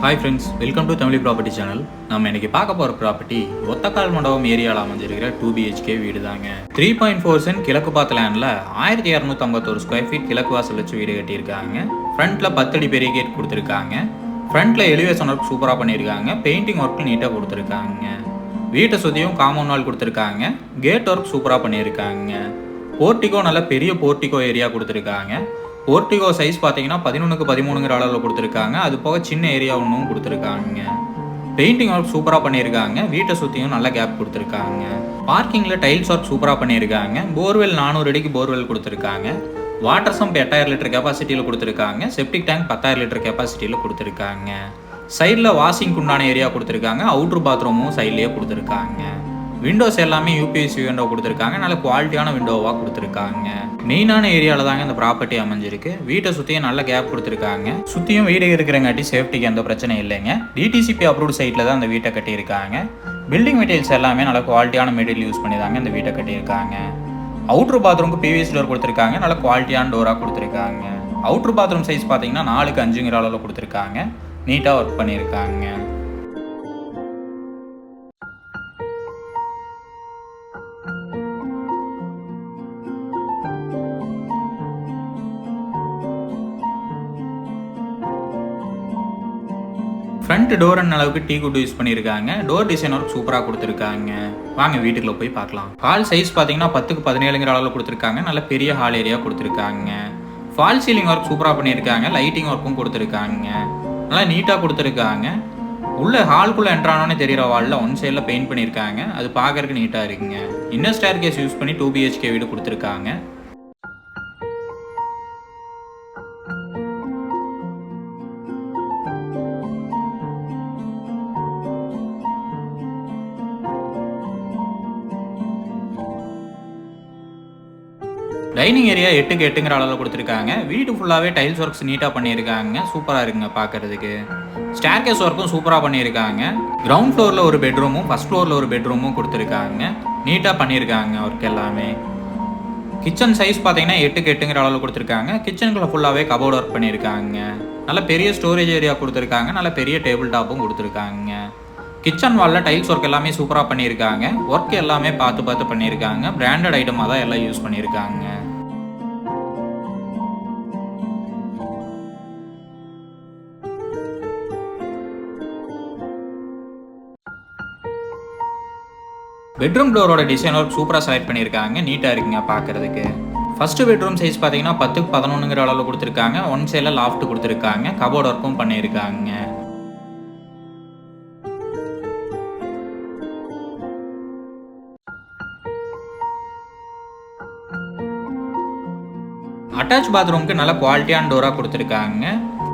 Hi friends welcome to Tamil property channel நம்ம இன்னைக்கு பார்க்க போகிற ப்ராப்பர்ட்டி ஒத்தக்கால் மண்டபம் ஏரியாவில் அமைஞ்சிருக்கிற டூ பிஹெச்கே வீடு தாங்க. த்ரீ பாயிண்ட் ஃபோர் சென்ட் கிழக்கு பார்த்த லேண்டில் ஆயிரத்தி இரநூத்தம்பத்தொரு ஸ்கொயர் ஃபீட் கிழக்கு வாசல் வச்சு வீடு கட்டியிருக்காங்க. ஃப்ரண்ட்டில் பத்தடி பெரிய கேட் கொடுத்துருக்காங்க. ஃப்ரண்ட்டில் எலிவேஷன் ஒர்க் சூப்பராக பண்ணியிருக்காங்க. பெயிண்டிங் ஒர்க் நீட்டாக கொடுத்துருக்காங்க. வீட்டை சுற்றியும் காமன் வால் கொடுத்துருக்காங்க. கேட் ஒர்க் சூப்பராக பண்ணியிருக்காங்க. போர்ட்டிகோ நல்ல பெரிய போர்ட்டிகோ ஏரியா கொடுத்துருக்காங்க. ஓர்டிகோ சைஸ் பார்த்தீங்கன்னா பதினொன்றுக்கு பதிமூணுங்கிற அளவில் கொடுத்துருக்காங்க. அது போக சின்ன ஏரியா ஒன்றும் கொடுத்துருக்காங்க. பெயிண்டிங் ஒர்க் சூப்பராக பண்ணியிருக்காங்க. வீட்டை சுற்றியும் நல்ல கேப் கொடுத்துருக்காங்க. பார்க்கிங்கில் டைல்ஸ் ஒர்க் சூப்பராக பண்ணியிருக்காங்க. போர்வெல் நானூறு அடிக்கு போர்வெல் கொடுத்துருக்காங்க. வாட்டர் சம்ப் எட்டாயிரம் லிட்டர் கெப்பாசிட்டியில் கொடுத்துருக்காங்க. செப்டிக் டேங்க் பத்தாயிரம் லிட்டர் கெப்பாசிட்டியில் கொடுத்துருக்காங்க. சைடில் வாஷிங்க்கு உண்டான ஏரியா கொடுத்துருக்காங்க. அவுட்ரு பாத்ரூமும் சைட்லேயே கொடுத்துருக்காங்க. விண்டோஸ் எல்லாமே யூபிஎஸ்சி விண்டோ கொடுத்துருக்காங்க. நல்ல குவாலிட்டியான விண்டோவாக கொடுத்துருக்காங்க. மெயினான ஏரியாவில் தாங்க இந்த ப்ராப்பர்ட்டி அமைஞ்சிருக்கு. வீட்டை சுற்றியும் நல்ல கேப் கொடுத்துருக்காங்க. சுற்றியும் வீடு இருக்கிறங்காட்டி சேஃப்டிக்கு எந்த பிரச்சனையும் இல்லைங்க. டிடிசிபி அப்ரூவ்ட் சைட்டில் தான் அந்த வீட்டை கட்டியிருக்காங்க. பில்டிங் மெட்டீரியல்ஸ் எல்லாமே நல்ல குவாலிட்டியான மெட்டீரியல் யூஸ் பண்ணி தாங்க இந்த வீட்டை கட்டியிருக்காங்க. அவுட்ரு பாத்ரூமுக்கு பிவிஎஸ் டோர் கொடுத்துருக்காங்க. நல்ல குவாலிட்டியான டோராக கொடுத்துருக்காங்க. அவுட்ரு பாத்ரூம் சைஸ் பார்த்தீங்கன்னா நாலுக்கு அஞ்சுங்கிற அளவில் கொடுத்துருக்காங்க. நீட்டாக ஒர்க் பண்ணியிருக்காங்க. ஃப்ரண்ட் டோர் அளவுக்கு டீ குட் யூஸ் பண்ணியிருக்காங்க. டோர் டிசைன் ஒர்க் சூப்பராக கொடுத்துருக்காங்க. வாங்க வீட்டுக்குள்ள போய் பார்க்கலாம். ஹால் சைஸ் பார்த்தீங்கன்னா பத்துக்கு பதினேழுங்கிற அளவில் கொடுத்துருக்காங்க. நல்ல பெரிய ஹால் ஏரியா கொடுத்துருக்காங்க. ஃபால் சீலிங் ஒர்க் சூப்பராக பண்ணியிருக்காங்க. லைட்டிங் ஒர்க்கும் கொடுத்துருக்காங்க. நல்லா நீட்டாக கொடுத்துருக்காங்க. உள்ள ஹால்குள்ளே என்ட்ரானோன்னே தெரியிற வாலில் ஒன் சைடில் பெயிண்ட் பண்ணியிருக்காங்க. அது பார்க்கறதுக்கு நீட்டாக இருக்குங்க. இன்னர் ஸ்டேர் கேஸ் யூஸ் பண்ணி டூ பிஹெச்கே வீடு கொடுத்துருக்காங்க. டைனிங் ஏரியா எட்டுக்கு எட்டுங்கிற அளவில் கொடுத்துருக்காங்க. வீடு ஃபுல்லாகவே டைல்ஸ் ஒர்க்ஸ் நீட்டாக பண்ணியிருக்காங்க. சூப்பராக இருக்குங்க பார்க்கறதுக்கு ஸ்டேர்கேஸ் ஒர்க்கும் சூப்பராக பண்ணியிருக்காங்க. கிரவுண்ட் ஃப்ளோரில் ஒரு பெட்ரூமும் ஃபஸ்ட் ஃப்ளோரில் ஒரு பெட்ரூமும் கொடுத்துருக்காங்க. நீட்டாக பண்ணியிருக்காங்க ஒர்க் எல்லாமே. கிச்சன் சைஸ் பார்த்தீங்கன்னா எட்டுக்கு எட்டுங்கிற அளவில் கொடுத்துருக்காங்க. கிச்சனுக்குள்ள ஃபுல்லாகவே கபோர்ட் ஒர்க் பண்ணியிருக்காங்க. நல்ல பெரிய ஸ்டோரேஜ் ஏரியா கொடுத்துருக்காங்க. நல்ல பெரிய டேபிள் டாப்பும் கொடுத்துருக்காங்க. கிச்சன் வாலில் டைல்ஸ் ஒர்க் எல்லாமே சூப்பராக பண்ணியிருக்காங்க. ஒர்க் எல்லாமே பார்த்து பார்த்து பண்ணியிருக்காங்க. பிராண்டட் ஐட்டமாக தான் எல்லாம் யூஸ் பண்ணியிருக்காங்க. பெட்ரூம் டோரோட டிசைன் ஒர்க் சூப்பராக செலக்ட் பண்ணியிருக்காங்க. நீட்டாக இருக்குங்க பார்க்குறதுக்கு ஃபர்ஸ்ட் பெட்ரூம் சைஸ் பார்த்தீங்கன்னா பத்துக்கு பதினொன்றுங்கிற அளவில் கொடுத்துருக்காங்க. ஒன் சைடில் லாஃப்ட் கொடுத்துருக்காங்க. கபோர்ட் ஒர்க்கும் பண்ணியிருக்காங்க. அட்டாச் பாத்ரூம்க்கு நல்ல குவாலிட்டியான டோராக கொடுத்துருக்காங்க.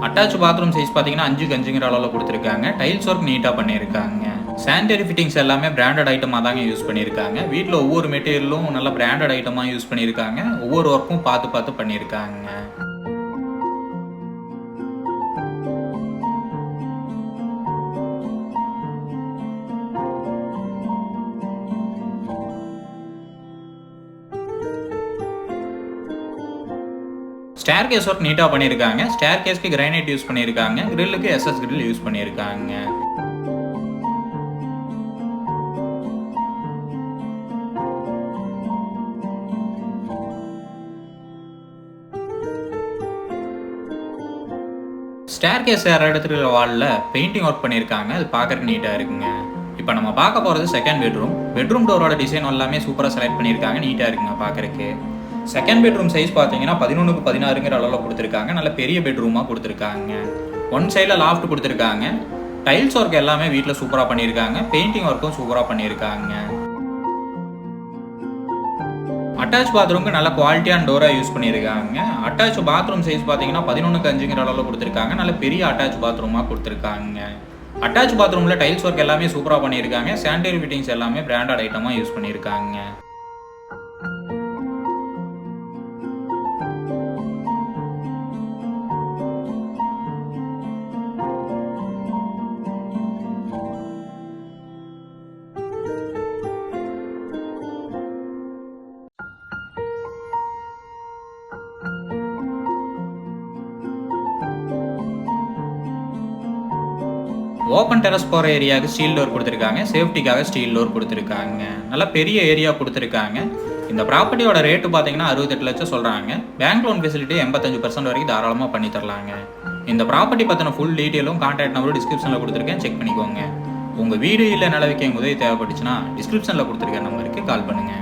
அட்டாச் பாத்ரூம் சைஸ் பார்த்தீங்கன்னா அஞ்சுக்கு அஞ்சுங்கிற அளவில் கொடுத்துருக்காங்க. டைல்ஸ் ஒர்க் நீட்டாக பண்ணியிருக்காங்க. சானிடரி ஃபிட்டிங்ஸ் எல்லாமே பிராண்டட் ஐட்டமாக தாங்க யூஸ் பண்ணியிருக்காங்க. வீட்டில் ஒவ்வொரு மெட்டீரியலும் நல்ல பிராண்டட் ஐட்டமாக யூஸ் பண்ணியிருக்காங்க. ஒவ்வொரு ஒர்க்கும் பார்த்து பார்த்து பண்ணியிருக்காங்க. ஸ்டேர் கேஸ் ஒர்க் நீட்டாக பண்ணியிருக்காங்க. ஸ்டேர் கேஸ்க்கு கிரைனைட் யூஸ் பண்ணியிருக்காங்க கிரில்லுக்கு எஸ்எஸ் கிரில் யூஸ் பண்ணியிருக்காங்க. ஸ்டேர் கேஸ் ஏற இடத்துல வாலில் பெயிண்டிங் ஒர்க் பண்ணியிருக்காங்க. அது பார்க்குறக்கு நீட்டாக இருக்குங்க. இப்போ நம்ம பார்க்க போகிறது செகண்ட் பெட்ரூம் பெட்ரூம் டோரோட டிசைன் எல்லாமே சூப்பராக செலக்ட் பண்ணியிருக்காங்க. நீட்டாக இருக்குங்க பார்க்குறக்கு செகண்ட் பெட்ரூம் சைஸ் பார்த்தீங்கன்னா பதினொன்றுக்கு பதினாறுங்கிற அளவில் கொடுத்துருக்காங்க. நல்ல பெரிய பெட்ரூமாக கொடுத்துருக்காங்க. ஒன் சைடில் லாஃப்ட் கொடுத்துருக்காங்க. டைல்ஸ் ஒர்க் எல்லாமே வீட்டில் சூப்பராக பண்ணியிருக்காங்க. பெயிண்டிங் ஒர்க்கும் சூப்பராக பண்ணியிருக்காங்க. அட்டாச் பாத்ரூம்க்கு நல்ல குவாலிட்டியான டோராக யூஸ் பண்ணியிருக்காங்க. அட்டாச் பாத்ரூம் சைஸ் பார்த்தீங்கன்னா பதினொன்றுக்கு அஞ்சுங்கிற அளவில் கொடுத்துருக்காங்க. நல்ல பெரிய அட்டாச் பாத்ரூமாக கொடுத்துருக்காங்க. அட்டாச் பாத்ரூமில் டைல்ஸ் ஒர்க் எல்லாமே சூப்பராக பண்ணியிருக்காங்க. சானிடரி ஃபிட்டிங்ஸ் எல்லாமே பிராண்டட் ஐட்டமாக யூஸ் பண்ணியிருக்காங்க. ஓப்பன் டெரஸ் போகிற ஏரியாவுக்கு ஸ்டீல் டோர் கொடுத்துருக்காங்க. சேஃப்டிக்காக ஸ்டீல் டோர் கொடுத்துருக்காங்க. நல்லா பெரிய ஏரியா கொடுத்துருக்காங்க. இந்த ப்ராப்பர்ட்டியோட ரேட்டு பார்த்தீங்கன்னா அறுபத்தெட்டு லட்சம் சொல்கிறாங்க பேங்க் லோன் ஃபெசிலிட்டி எண்பத்தஞ்சு பர்சன்ட் வரைக்கும் தாராளமாக பண்ணி தரலாங்க. இந்த ப்ராப்பர்ட்டி பற்றின ஃபுல் டீட்டெயிலும் கான்டாக்ட் நம்பரும் டிஸ்கிரிப்ஷனில் கொடுத்துருக்கேன். செக் பண்ணிக்கோங்க. உங்கள் வீடு இல்லை நிலவிக்க எங்கள் உதவி தேவைப்பட்டுச்சுன்னா டிஸ்கிரிப்ஷனில் கொடுத்துருக்க நம்பருக்கு கால் பண்ணுங்கள்